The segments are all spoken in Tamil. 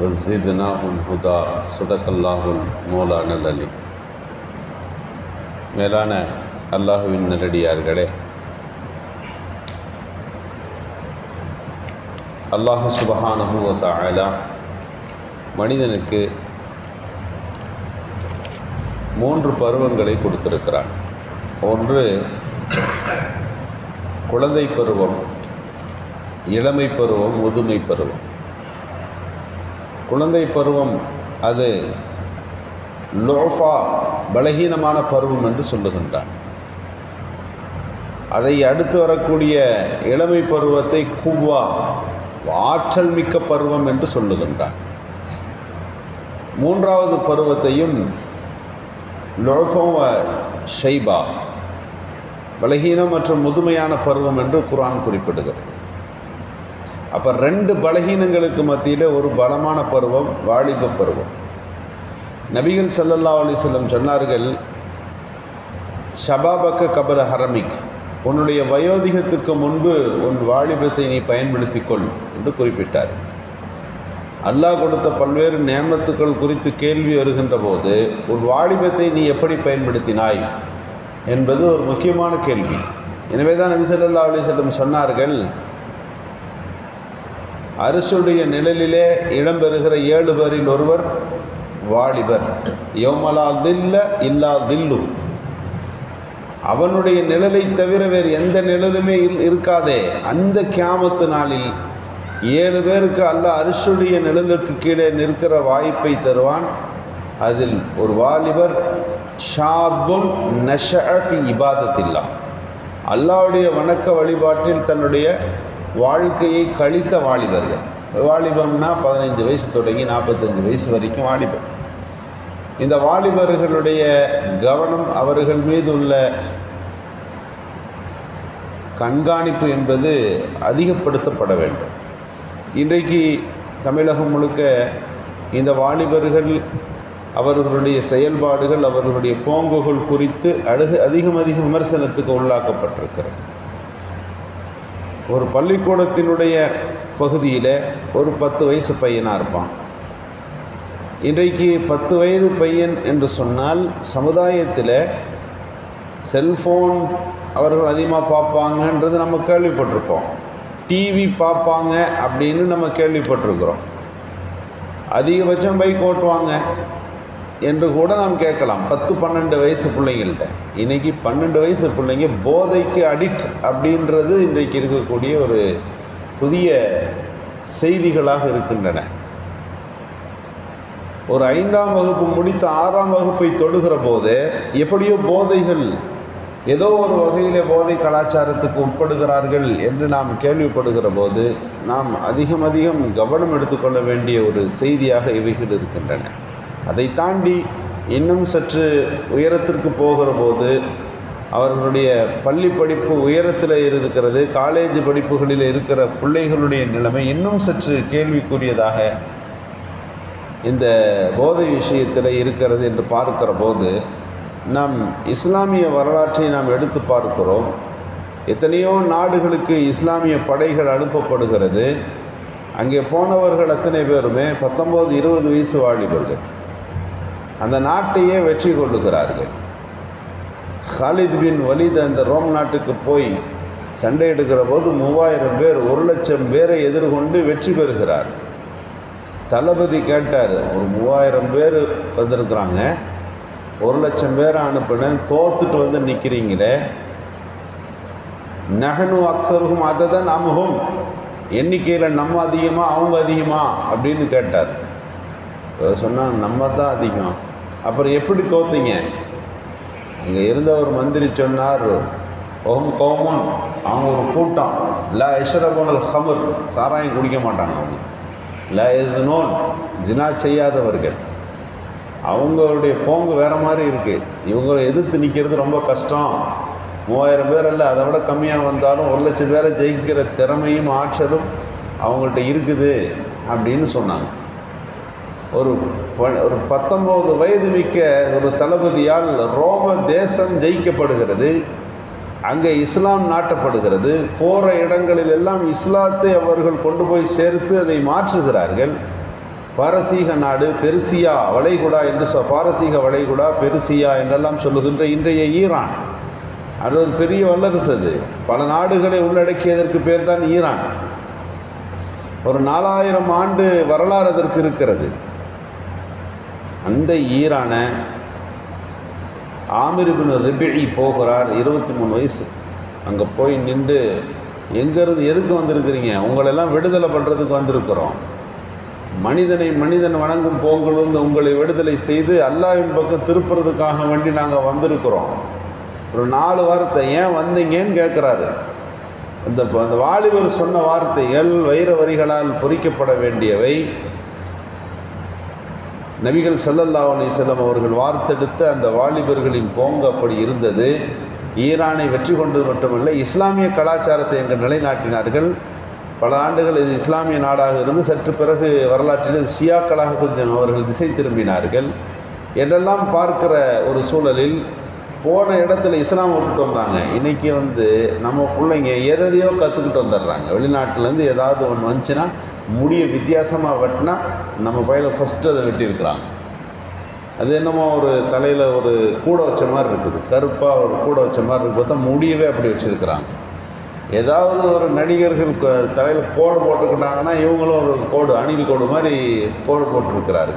வசித்னா உல் ஹுதா சதக்கல்லாஹுல் மோலானல் அலி மேலான அல்லாஹுவின் நல்லடியார்களே அல்லாஹு சுபஹானஹுவ தாயலா மனிதனுக்கு மூன்று பருவங்களை கொடுத்திருக்கிறான். ஒன்று குழந்தை பருவம் இளமை பருவம் முதுமை பருவம். குழந்தை பருவம் அது லோஃபா பலகீனமான பருவம் என்று சொல்லுகின்றார். அதை அடுத்து வரக்கூடிய இளமை பருவத்தை குவ்வா ஆற்றல் மிக்க பருவம் என்று சொல்லுகின்றார். மூன்றாவது பருவத்தையும் லோஃபோவ ஷைபா பலகீனம் மற்றும் முதுமையான பருவம் என்று குரான் குறிப்பிடுகிறது. அப்போ ரெண்டு பலகீனங்களுக்கு மத்தியில் ஒரு பலமான பருவம் வாலிப பருவம். நபிகள் சல்லல்லா அலிஸ்லம் சொன்னார்கள் ஷபாபக்க கபல ஹரமிக் உன்னுடைய வயோதிகத்துக்கு முன்பு உன் வாலிபத்தை நீ பயன்படுத்திக் கொள் என்று குறிப்பிட்டார். அல்லாஹ் கொடுத்த பல்வேறு நேமத்துக்கள் குறித்து கேள்வி வருகின்ற போது உன் வாலிபத்தை நீ எப்படி பயன்படுத்தினாய் என்பது ஒரு முக்கியமான கேள்வி. எனவே தான் நபி சொல்லா அலிசல்லம் சொன்னார்கள் அரசுடைய நிழலிலே இடம்பெறுகிற ஏழு பேரில் ஒருவர் வாலிபர். யோமலா தில்ல இல்லா தில்லு. அவனுடைய நிழலை தவிர வேறு எந்த நிழலுமே இருக்காதே. அந்த கியாமத்து நாளில் ஏழு பேருக்கு அல்ல அரிசுடைய நிழலுக்கு கீழே நிற்கிற வாய்ப்பை தருவான். அதில் ஒரு வாலிபர் ஷாபும் நஷஃபி இபாதத்தில்லா. அல்லாவுடைய வணக்க வழிபாட்டில் தன்னுடைய வாழ்க்கையை கழித்த வாலிபர்கள். வாலிபம்னா பதினைஞ்சு வயசு தொடங்கி நாற்பத்தஞ்சு வயசு வரைக்கும் வாலிபம் இந்த வாலிபர்களுடைய கவனம் அவர்கள் மீது உள்ள கண்காணிப்பு என்பது அதிகப்படுத்தப்பட வேண்டும். இன்றைக்கு தமிழகம் முழுக்க இந்த வாலிபர்கள் அவர்களுடைய செயல்பாடுகள் அவர்களுடைய போங்குகள் குறித்து அழகு அதிகம் அதிக விமர்சனத்துக்கு உள்ளாக்கப்பட்டிருக்கிறது. ஒரு பள்ளிக்கூடத்தினுடைய பகுதியில் ஒரு பத்து வயசு பையனாக இருப்பான். இன்றைக்கு பத்து வயது பையன் என்று சொன்னால் சமுதாயத்தில் செல்ஃபோன் அவர்கள் அதிகமாக பார்ப்பாங்கன்றது நம்ம கேள்விப்பட்டிருப்போம். டிவி பார்ப்பாங்க அப்படின்னு நம்ம கேள்விப்பட்டிருக்கிறோம். அதிகபட்சம் பைக் ஓட்டுவாங்க. என்று கூட நாம் கேட்கலாம். பத்து பன்னெண்டு வயசு பிள்ளைங்கள்ட்ட. இன்றைக்கி பன்னெண்டு வயசு பிள்ளைங்க போதைக்கு அடிக்ட் அப்படின்றது இன்றைக்கு இருக்கக்கூடிய ஒரு புதிய செய்திகளாக இருக்கின்றன. ஒரு ஐந்தாம் வகுப்பு முடித்த ஆறாம் வகுப்பை தொடுகிற போது எப்படியோ போதைகள் ஏதோ ஒரு வகையில் போதை கலாச்சாரத்துக்கு உட்படுகிறார்கள் என்று நாம் கேள்விப்படுகிற போது நாம் அதிகம் அதிகம் கவனம் எடுத்துக்கொள்ள வேண்டிய ஒரு செய்தியாக இவைகள் இருக்கின்றன. அதை தாண்டி இன்னும் சற்று உயரத்திற்கு போகிற போது அவர்களுடைய பள்ளி படிப்பு உயரத்தில் இருக்கிறது காலேஜ் படிப்புகளில் இருக்கிற பிள்ளைகளுடைய நிலைமை இன்னும் சற்று கேள்விக்குரியதாக இந்த போதை விஷயத்தில் இருக்கிறது என்று பார்க்கிற போது நாம் இஸ்லாமிய வரலாற்றை நாம் எடுத்து பார்க்கிறோம். எத்தனையோ நாடுகளுக்கு இஸ்லாமிய படைகள் அனுப்பப்படுகிறது. அங்கே போனவர்கள் அத்தனை பேருமே பத்தொம்போது இருபது வயசு வாலிபர்கள். அந்த நாட்டையே வெற்றி கொள்ளுகிறார்கள். ஹாலித் பின் வலித் அந்த ரோம் நாட்டுக்கு போய் சண்டை எடுக்கிற போது மூவாயிரம் பேர் ஒரு லட்சம் பேரை எதிர்கொண்டு வெற்றி பெறுகிறார். தளபதி கேட்டார் ஒரு மூவாயிரம் பேர் வந்திருக்கிறாங்க. ஒரு லட்சம் பேரை அனுப்பினேன் தோத்துட்டு வந்து நிற்கிறீங்களே நகனு அக்சருகும் அதை தான் நமகும் எண்ணிக்கையில் நம்ம அதிகமாக அவங்க அதிகமாக அப்படின்னு கேட்டார். சொன்னாங்க நம்ம தான் அதிகம். அப்புறம் எப்படி தோத்தீங்க? அங்கே இருந்த ஒரு மந்திரி சொன்னார் ஓம் கோமன் அவங்க ஒரு கூட்டம். லா இஷரபோனல் ஹமர் சாராயம் குடிக்க மாட்டாங்க அவங்க. லா எது நோன் ஜினா செய்யாதவர்கள். அவங்களுடைய போங்கு வேறு மாதிரி இருக்குது இவங்களை எதிர்த்து நிற்கிறது ரொம்ப கஷ்டம். மூவாயிரம் பேர் அல்ல அதை விட கம்மியாக வந்தாலும் ஒரு லட்சம் பேரை ஜெயிக்கிற திறமையும் ஆற்றலும் அவங்கள்ட்ட இருக்குது அப்படின்னு சொன்னாங்க. ஒரு ப- ஒரு பத்தொம்போது வயது மிக்க ஒரு தளபதியால் ரோம தேசம் ஜெயிக்கப்படுகிறது. அங்கே இஸ்லாம் நாட்டப்படுகிறது. போகிற இடங்களில் எல்லாம் இஸ்லாத்தை அவர்கள் கொண்டு போய் சேர்த்து அதை மாற்றுகிறார்கள். பாரசீக நாடு பெருசியா வளைகுடா என்று சொ பாரசீக வளைகுடா பெருசியா என்றெல்லாம் சொல்லுகின்ற இன்றைய ஈரான். அது ஒரு பெரிய வல்லரசு அது. பல நாடுகளை உள்ளடக்கியதற்கு பேர் தான் ஈரான். ஒரு நாலாயிரம் ஆண்டு வரலாறு அதற்கு இருக்கிறது. அந்த ஈரானை ஆமிர்பின் ரிபிழி போகிறார் இருபத்தி மூணு வயசு. அங்கே போய் நின்று எங்கேருந்து எதுக்கு வந்திருக்கிறீங்க? உங்களெல்லாம் விடுதலை பண்ணுறதுக்கு வந்திருக்கிறோம். மனிதனை மனிதன் வணங்கும் போங்கிலிருந்து உங்களை விடுதலை செய்து அல்லாவின் பக்கம் திருப்புறதுக்காக வேண்டி நாங்கள் வந்திருக்கிறோம். ஒரு நாலு வார்த்தை ஏன் வந்தீங்கன்னு கேட்குறாரு இந்த அந்த வாலிபர் சொன்ன வார்த்தைகள் வைர வரிகளால் பொறிக்கப்பட வேண்டியவை. நபிகள் சல்லல்லா அலைஹி அவர்கள் வார்த்தெடுத்த அந்த வாலிபர்களின் போங்கு அப்படி இருந்தது. ஈரானை வெற்றி கொண்டது மட்டுமல்ல இஸ்லாமிய கலாச்சாரத்தை எங்கள் நிலைநாட்டினார்கள். பல ஆண்டுகள் இது இஸ்லாமிய நாடாக இருந்து சற்று பிறகு வரலாற்றில் இது ஷியாக்களாக கொஞ்சம் அவர்கள் திசை திரும்பினார்கள். என்றெல்லாம் பார்க்கிற ஒரு சூழலில் போன இடத்துல இஸ்லாம் விட்டுட்டு வந்தாங்க. இன்றைக்கி வந்து நம்ம பிள்ளைங்க எதையோ கற்றுக்கிட்டு வந்துடுறாங்க. வெளிநாட்டிலேருந்து ஏதாவது ஒன்று வந்துச்சுன்னா முடியை வித்தியாசமாக வெட்டினா நம்ம பையில் ஃபஸ்ட்டு அதை வெட்டியிருக்கிறாங்க. அது என்னமோ ஒரு தலையில் ஒரு கூடை வச்ச மாதிரி இருக்குது. கருப்பாக ஒரு கூடை வச்ச மாதிரி இருக்கு பார்த்தா முடியவே அப்படி வச்சுருக்கிறாங்க. ஏதாவது ஒரு நடிகர்கள் தலையில் கோடு போட்டுக்கிட்டாங்கன்னா இவங்களும் ஒரு கோடு அணில் கோடு மாதிரி கோடு போட்டிருக்கிறாரு.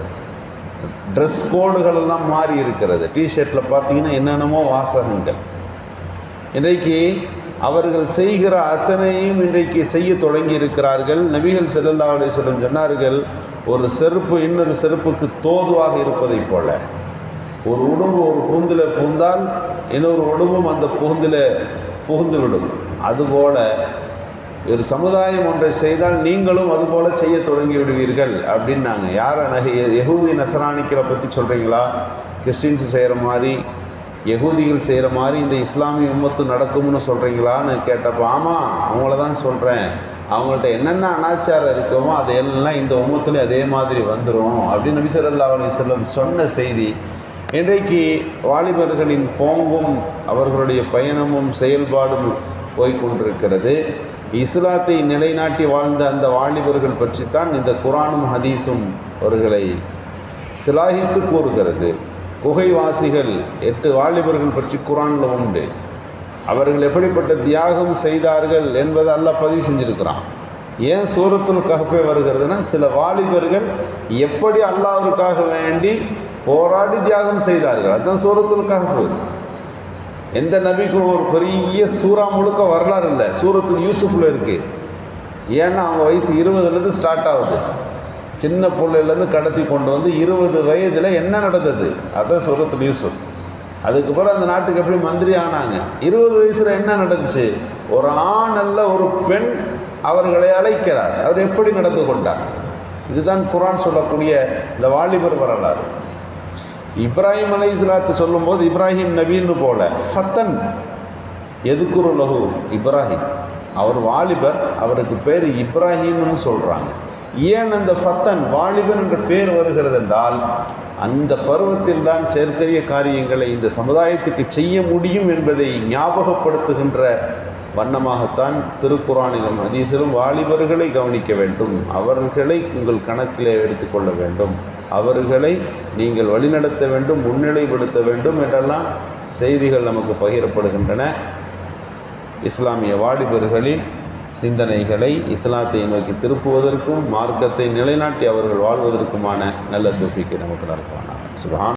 ட்ரெஸ் கோடுகள் எல்லாம் மாறி இருக்கிறது. டிஷர்ட்டில் பார்த்தீங்கன்னா என்னென்னமோ வாசகங்கள். இன்றைக்கு அவர்கள் செய்கிற அத்தனையும் இன்றைக்கு செய்ய தொடங்கி இருக்கிறார்கள் நபிகள் செல்லல்லா அலைஹி வஸல்லம் சொன்னார்கள் ஒரு செருப்பு இன்னொரு செருப்புக்கு தோதுவாக இருப்பதைப் போல. ஒரு உடம்பு ஒரு பூந்தில் பூந்தால் இன்னொரு உடம்பும் அந்த பூந்தில் புகுந்துவிடும். அதுபோல ஒரு சமுதாயம் ஒன்றை செய்தால் நீங்களும் அதுபோல செய்ய தொடங்கி விடுவீர்கள் அப்படின்னாங்க. யாரை நகை யகூதி நசராணிக்கிற பற்றி சொல்கிறீங்களா கிறிஸ்டின்ஸ் செய்கிற மாதிரி யகுதிகள் செய்கிற மாதிரி இந்த இஸ்லாமிய உம்மத்து நடக்கும்னு சொல்கிறீங்களான்னு கேட்டப்போ ஆமாம் அவங்கள தான் சொல்கிறேன் அவங்கள்ட்ட என்னென்ன அனாச்சாரம் இருக்குமோ அதையெல்லாம் இந்த உம்மத்துலேயும் அதே மாதிரி வந்துடும் அப்படின்னு நபி சொல்லா அலி சொல்லம் சொன்ன செய்தி. இன்றைக்கு வாலிபர்களின் போங்கும் அவர்களுடைய பயணமும் செயல்பாடும் போய்கொண்டிருக்கிறது. இஸ்லாத்தை நிலைநாட்டி வாழ்ந்த அந்த வாலிபர்கள் பற்றித்தான் இந்த குரானும் ஹதீஸும் அவர்களை சிலாகித்து கூறுகிறது. குகைவாசிகள் எட்டு வாலிபர்கள் பற்றி குரானில் உண்டு. அவர்கள் எப்படிப்பட்ட தியாகம் செய்தார்கள் என்பதை அல்லாஹ் பதிவு செஞ்சுருக்கிறான். ஏன் சூரத்துல் கஹஃபே வருகிறதுனா சில வாலிபர்கள் எப்படி அல்லாவிற்காக வேண்டி போராடி தியாகம் செய்தார்கள். அதுதான் சூரத்துல் கஹ்ஃபு. எந்த நபிக்கும் ஒரு பெரிய சூறா முழுக்க வரலாறு இல்லை. சூரத்துல் யூசுஃபில் இருக்குது ஏன்னா அவங்க வயசு இருபதுலேருந்து ஸ்டார்ட் ஆகுது. சின்ன பிள்ளையிலேருந்து கடத்தி கொண்டு வந்து இருபது வயதில் என்ன நடந்தது? அதான் சூரத்துல் யூசுஃப் அதுக்கப்புறம் அந்த நாட்டுக்கு எப்படி மந்திரி ஆனாங்க? இருபது வயசில் என்ன நடந்துச்சு? ஒரு ஆண் அல்ல ஒரு பெண் அவர்களை அழைக்கிறார். அவர் எப்படி நடந்து கொண்டார்? இதுதான் குரான் சொல்லக்கூடிய இந்த வாலிபர் வரலாறு. இப்ராஹிம் அலை இஸ்லாத்து சொல்லும்போது இப்ராஹிம் நபின்னு போல ஃபத்தன் எதுக்குரு லகு இப்ராஹிம். அவர் வாலிபர் அவருக்கு பேர் இப்ராஹிம்னு சொல்கிறாங்க ஏன் அந்த ஃபத்தன் வாலிபன் என்ற பேர் வருகிறது என்றால் அந்த பருவத்தில் தான் செயற்கரிய காரியங்களை இந்த சமுதாயத்துக்கு செய்ய முடியும் என்பதை ஞாபகப்படுத்துகின்ற வண்ணமாகத்தான் திருக்குறானிலும் அதீசிலும் வாலிபர்களை கவனிக்க வேண்டும். அவர்களை உங்கள் கணக்கிலே எடுத்துக்கொள்ள வேண்டும். அவர்களை நீங்கள் வழிநடத்த வேண்டும் முன்னிலைப்படுத்த வேண்டும் என்றெல்லாம் செய்திகள் நமக்கு பகிரப்படுகின்றன. இஸ்லாமிய வாலிபர்களின் சிந்தனைகளை இஸ்லாத்தை நோக்கி திருப்புவதற்கும் மார்க்கத்தை நிலைநாட்டி அவர்கள் வாழ்வதற்குமான நல்ல தூஃபிக்கு நமக்கு நடக்குவானாக சுபான